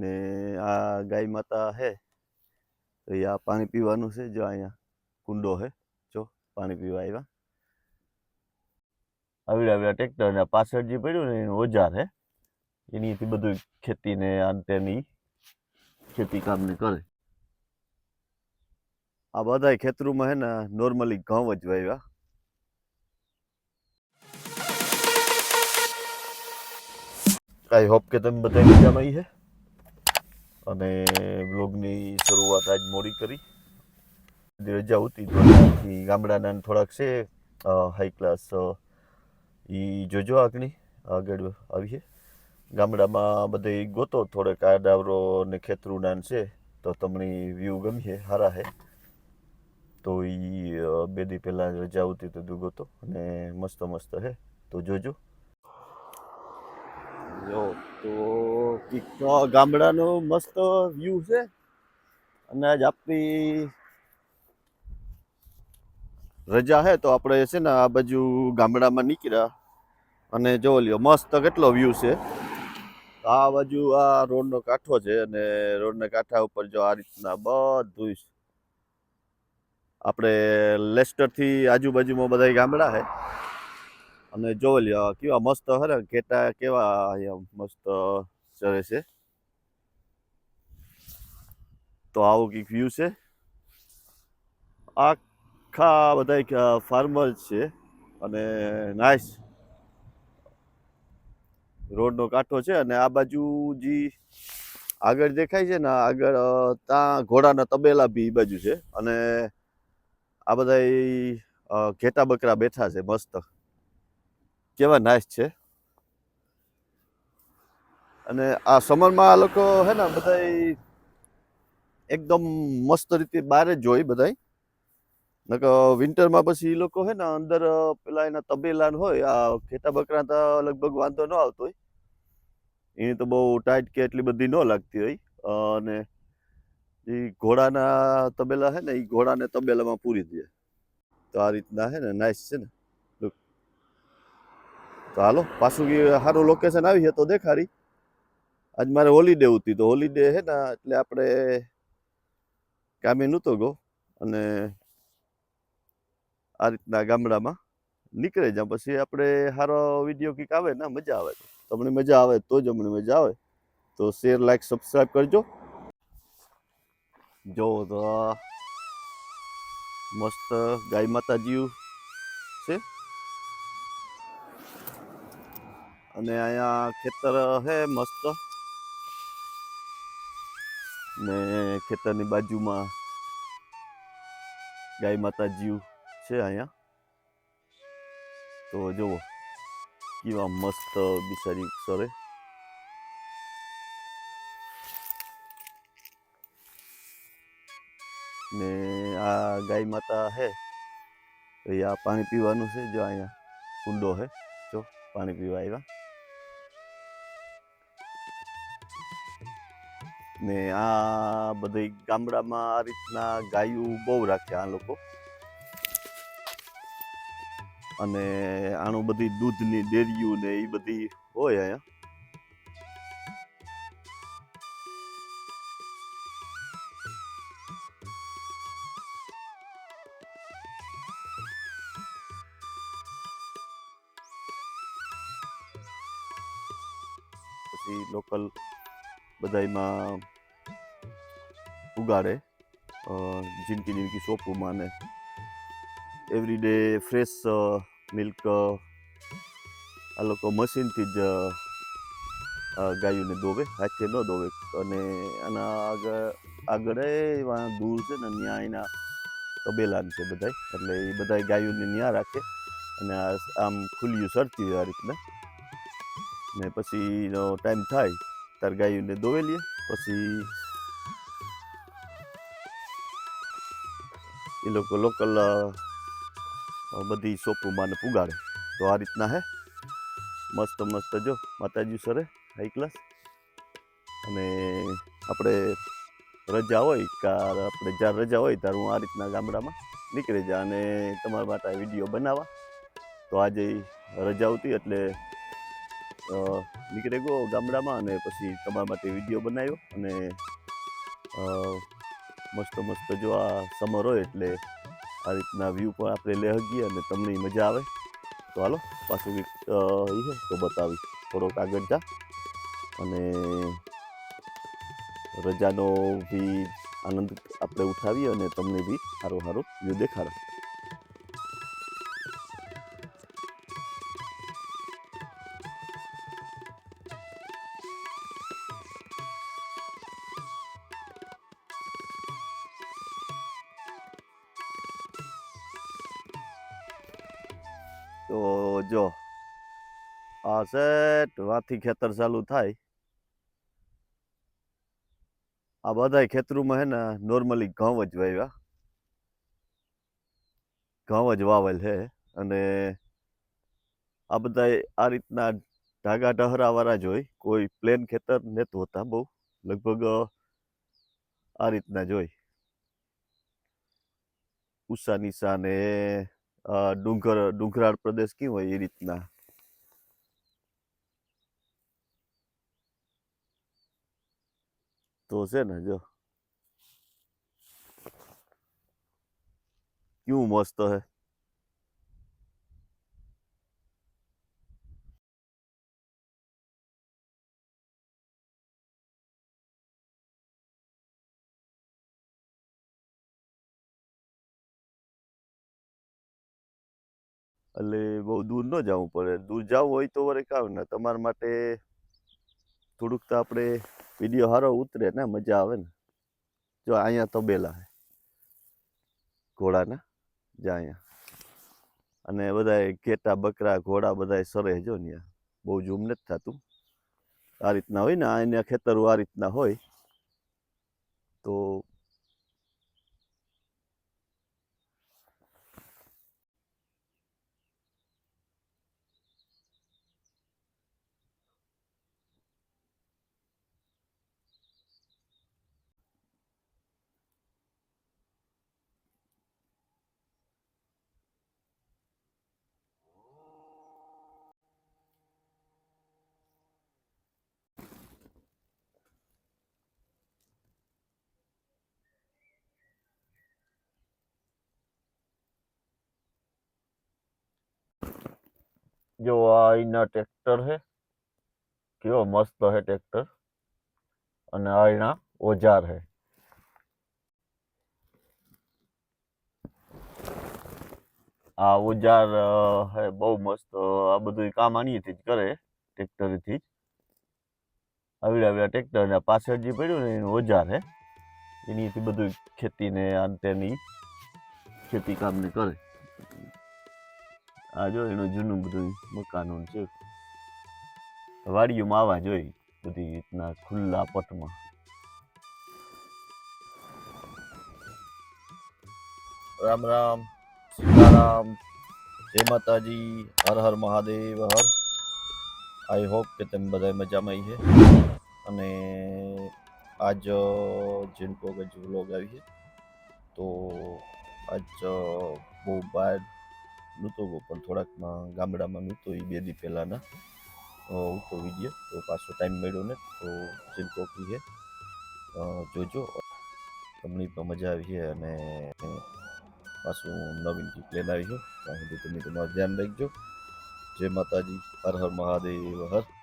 ને આ ગાય માતા હે, તો એ આ પાણી પીવાનું છે જો અહીંયા કુંડો હે, જો પાણી પીવા આવ્યા. આવડા આવ્યા ટ્રેક્ટર ને પાછળ જે પડ્યું ને એનું ઓજાર હે, એનીથી બધું ખેતી ને અંતેની ખેતી કામ ને કરે. આ બધા ખેતરોમાં હે ને નોર્મલી ઘઉં જ વાવ્યા. આઈ હોપ કે તમે બધા મજામાં હે. અને બ્લોગની શરૂઆત આજ મોડી કરી. રજા હતી તો ગામડાના થોડાક છે હાઈ ક્લાસ એ જોજો આગળ આગળ આવીએ. ગામડામાં બધે ગોતો, થોડેક ને ખેતરુના ને છે, તો તમને વ્યૂ ગમીએ સારા હે. તો એ બે દી પહેલાં રજા આવતી તો તું ગોતો અને મસ્ત મસ્ત હે. તો જોજો. જો, તો ગામડાનો મસ્ત વ્યૂ છે. અને આજ આપણી રજા હે, તો આપણે છે ને આ બાજુ ગામડામાં નીકળ્યા. અને જો લ્યો, મસ્ત કેટલો વ્યૂ છે. આ બાજુ આ રોડનો કાંઠો છે અને રોડના કાંઠા ઉપર જો આ રીતના બધું આપણે લેસ્ટરથી આજુબાજુમાં બધા ગામડા છે અને જો કેવા મસ્ત હરે ઘેટા કેવા મસ્ત ચરે છે. તો આવું કંઈક વ્યૂ છે. આખા બધા ફાર્મર છે અને નાઇસ રોડનો કાંઠો છે અને આ બાજુ જે આગળ દેખાય છે ને આગળ ત્યાં ઘોડાના તબેલા બી એ બાજુ છે અને આ બધા ઘેટા બકરા બેઠા છે મસ્ત. કેવા નાઇસ છે? અને આ સમરમાં આ લોકો હે ને બધા એકદમ મસ્ત રીતે બહાર જ જોઈ બધાય. નકર વિન્ટરમાં પછી એ લોકો હે ને અંદર પેલા એના તબેલા હોય, આ ઘેટા બકરા તો લગભગ વાંધો ન આવતો હોય. એની તો બહુ ટાઈટ કે એટલી બધી ન લાગતી હોય. અને એ ઘોડાના તબેલા હે ને એ ઘોડાને તબેલામાં પૂરી દે. તો આ રીતના હે ને નાઇસ છે ને. તો હાલો, પાછું સારું લોકેશન આવી છે તો દેખાડી. આજ મારે હોલીડે હતી તો હોલીડે હે ને, એટલે આપણે કામે નહોતો ગયો. અને આ રીતના ગામડામાં નીકળે જા પછી આપણે સારો વીડિયો કંઈક આવે ને, મજા આવે. તમને મજા આવે તો જ અમને મજા આવે. તો શેર લાઈક સબસ્ક્રાઈબ કરજો. જો તો મસ્ત ગાય માતાજી અને અહીંયા ખેતર છે મસ્ત. ને ખેતરની બાજુમાં ગાય માતાજી છે અહીંયા. તો જુઓ, કેવા મસ્ત બિચારી સરે ને આ ગાય માતા છે એ આ પાણી પીવાનું છે જો અહીંયા. કુંડો છે જો પાણી પીવા આવ્યા. ને આ બધી ગામડામાં આ રીતના ગાયું બહુ રાખે આ લોકો. અને આનું બધી દૂધની ડેરીયું ને એ બધી હોય અહીંયા. પછી લોકલ બધાયમાં ઉગાડે જિંદગી જિંદગી સોપુમાં ને એવરીડે ફ્રેશ મિલ્ક આ લોકો મશીનથી જ ગાયોને દોવે, હાથે ન દોવે. અને આના આગળ આગળ દૂર છે ને, ત્યાં એના તબેલાન છે બધાય. એટલે એ બધાય ગાયોને ત્યાં રાખે. અને આમ ખુલ્યું સરતી હોય આ રીતના. ને પછી ટાઈમ થાય. ત્યારે ગાયોને દોવે લઈએ પછી એ લોકો લોકલ બધી શોપોમાં ને પુગાડે તો આ રીતના હે મસ્ત મસ્ત જો માતાજી સરે હાઈ ક્લાસ અને આપણે રજા હોય કા આપણે જ્યારે રજા હોય ત્યારે હું આ રીતના ગામડામાં નીકળી જા અને તમારા માટે વીડિયો બનાવવા તો આજે રજા આવતી એટલે નીકળે ગયો ગામડામાં અને પછી તમારા માટે વીડિયો બનાવ્યો અને મસ્ત મસ્ત જો આ સમર હોય એટલે આ રીતના વ્યૂ પણ આપણે લઈ શકીએ અને તમને મજા આવે. તો હાલો, પાછું છે તો બતાવીશ. થોડોક આગળ જા. અને રજાનો બી આનંદ આપણે ઉઠાવીએ અને તમને બી સારું સારું વ્યૂ દેખાડે. તો જો, આ સેટ વાથી ખેતર ચાલુ થાય. આ બધાય ખેતરોમાં હે ને નોર્મલી ઘઉં જ વાવ્યા. ઘઉં જ વાવેલ છે અને આ બધાય આ રીતના ઢાગા ઢહરાવાળા જ હોય. કોઈ પ્લેન ખેતર નહોતું હોતા બહુ. લગભગ આ રીતના જ હોય. ઉષા નિશા ને ડુંગર ડુંગરાળ પ્રદેશ કેવું હોય એ રીતના તો છે ને જો કેવું મસ્ત હે એટલે બહુ દૂર ન જવું પડે. દૂર જવું હોય તો વરે કાવ ને. તમારા માટે થોડુંક તો આપણે વીડિયો સારો ઉતરે ને, મજા આવે ને. જો અહીંયા તબેલા હે. ઘોડાના? જા અહીંયા. અને બધાય ઘેટા, બકરા, ઘોડા બધાય સરે જો ને બહુ જૂમ નથી થતું. આ રીતના હોય ને, આ એના ખેતરો આ રીતના હોય. તો જો આ એના ટ્રેક્ટર છે કેવો મસ્ત હે ટ્રેક્ટર અને આ એના ઓજાર હે આ ઓજાર અ, હે બહુ મસ્ત આ બધું કામ આનીથી જ કરે ટ્રેક્ટરથી જ આવડા આવડા ટ્રેક્ટર ને આ પાછળ જે પડ્યું ને એનું ઓજાર હે એનીથી બધું ખેતીને આ ને તેની ખેતી કામને કરે આ જો એનું જૂનું બધું મકાનો છે. વાડીઓમાં આવવા જોઈએ બધી રીતના ખુલ્લા પટમાં. રામ રામ, સીતારામ, જય માતાજી, હર હર મહાદેવ, હર. આઈ હોપ કે તમે બધા મજામાં છે અને આજ જીनको કે જ વ્લોગ આવી છે, તો આજ બહુ બહાર નહોતો પણ થોડાકમાં ગામડામાં નહોતો એ બે દી પહેલાંના. ઉતો વીડિયો, તો પાછો ટાઈમ મળ્યો ને, તો જેમ કોપી છે જોજો. તમને પણ મજા આવી છે અને પાછું નવીન ગીત લઈને આવી છે. ત્યાં સુધી તમે તમારું ધ્યાન રાખજો. જય માતાજી, હર હર મહાદેવ, હર.